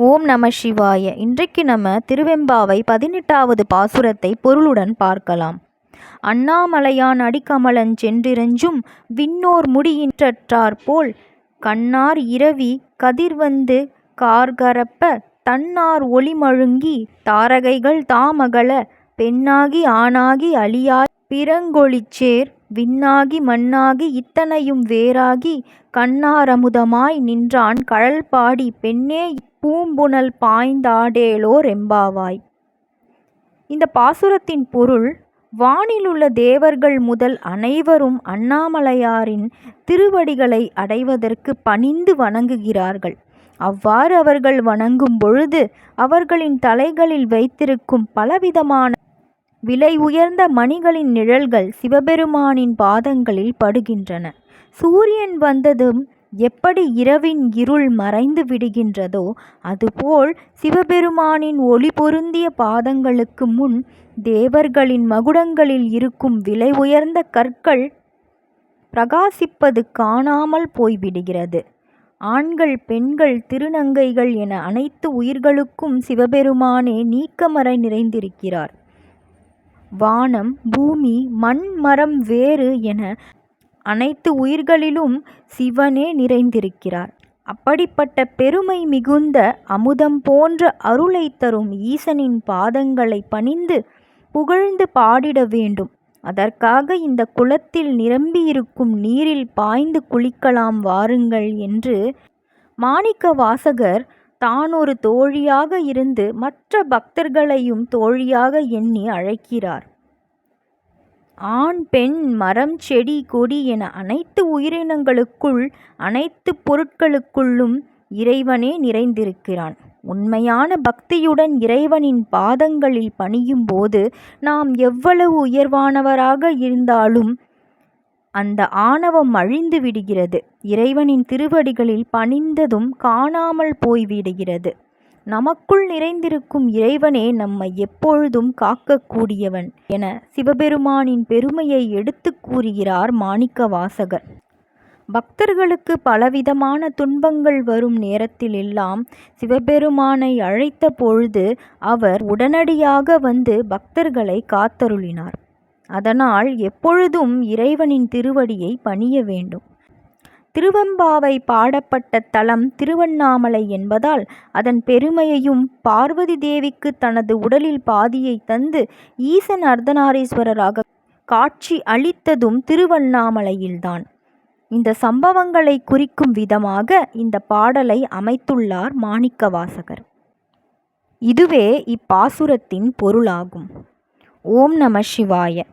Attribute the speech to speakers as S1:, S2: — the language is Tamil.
S1: ஓம் நம சிவாய. இன்றைக்கு நம்ம திருவெம்பாவை பதினெட்டாவது பாசுரத்தை பொருளுடன் பார்க்கலாம். அண்ணாமலையான் அடிக்கமலன் சென்றிரஞ்சும் விண்ணோர் முடியின்றற்றார் போல் கண்ணார் இரவி கதிர்வந்து கார்கரப்ப தன்னார் ஒளிமழுங்கி தாரகைகள் தாமகள பெண்ணாகி ஆணாகி அழியாய் பிறங்கொழிச்சேர் விண்ணாகி மண்ணாகி இத்தனையும் வேறாகி கண்ணாரமுதமாய் நின்றான் கழல் பாடி பெண்ணே பூம்புணல் பாய்ந்தாடேளோ ரெம்பாவாய் இந்த பாசுரத்தின் பொருள் வானிலுள்ள தேவர்கள் முதல் அனைவரும் அண்ணாமலையாரின் திருவடிகளை அடைவதற்கு பணிந்து வணங்குகிறார்கள். அவ்வாறு அவர்கள் வணங்கும் பொழுது அவர்களின் தலைகளில் வைத்திருக்கும் பலவிதமான விலை உயர்ந்த மணிகளின் நிழல்கள் சிவபெருமானின் பாதங்களில் படுகின்றன. சூரியன் வந்ததும் எப்படி இரவின் இருள் மறைந்து விடுகின்றதோ அதுபோல் சிவபெருமானின் ஒளி பொருந்திய பாதங்களுக்கு முன் தேவர்களின் மகுடங்களில் இருக்கும் விலை உயர்ந்த கற்கள் பிரகாசிப்பது காணாமல் போய்விடுகிறது. ஆண்கள் பெண்கள் திருநங்கைகள் என அனைத்து உயிர்களுக்கும் சிவபெருமானே நீக்கமறை நிறைந்திருக்கிறார். வானம் பூமி மண் மரம் வேறு என அனைத்து உயிர்களிலும் சிவனே நிறைந்திருக்கிறார். அப்படிப்பட்ட பெருமை மிகுந்த அமுதம் போன்ற அருளை தரும் ஈசனின் பாதங்களை பணிந்து புகழ்ந்து பாடிட வேண்டும். அதற்காக இந்த குளத்தில் நிரம்பியிருக்கும் நீரில் பாய்ந்து குளிக்கலாம் வாருங்கள் என்று மாணிக்க வாசகர் தான் ஒரு தோழியாக இருந்து மற்ற பக்தர்களையும் தோழியாக எண்ணி அழைக்கிறார். ஆண் பெண் மரம் செடி கொடி என அனைத்து உயிரினங்களுக்குள் அனைத்து பொருட்களுக்குள்ளும் இறைவனே நிறைந்திருக்கிறான். உண்மையான பக்தியுடன் இறைவனின் பாதங்களில் பணியும் போது நாம் எவ்வளவு உயர்வானவராக இருந்தாலும் அந்த ஆணவம் அழிந்து விடுகிறது. இறைவனின் திருவடிகளில் பணிந்ததும் காணாமல் போய்விடுகிறது நமக்குள் நிறைந்திருக்கும் இறைவனே நம்மை எப்பொழுதும் காக்கக்கூடியவன் என சிவபெருமானின் பெருமையை எடுத்து கூறுகிறார் மாணிக்கவாசகர். பக்தர்களுக்கு பலவிதமான துன்பங்கள் வரும் நேரத்திலெல்லாம் சிவபெருமானை அழைத்த பொழுது அவர் உடனடியாக வந்து பக்தர்களை காத்தருளினார். அதனால் எப்பொழுதும் இறைவனின் திருவடியை பணிய வேண்டும். திருவெம்பாவை பாடப்பட்ட தலம் திருவண்ணாமலை என்பதால் அதன் பெருமையையும் பார்வதி தேவிக்கு தனது உடலில் பாதியை தந்து ஈசன் அர்த்தநாரீஸ்வரராக காட்சி அளித்ததும் திருவண்ணாமலையில்தான். இந்த சம்பவங்களை குறிக்கும் விதமாக இந்த பாடலை அமைத்துள்ளார் மாணிக்கவாசகர். இதுவே இப்பாசுரத்தின் பொருளாகும். ஓம் நம சிவாய.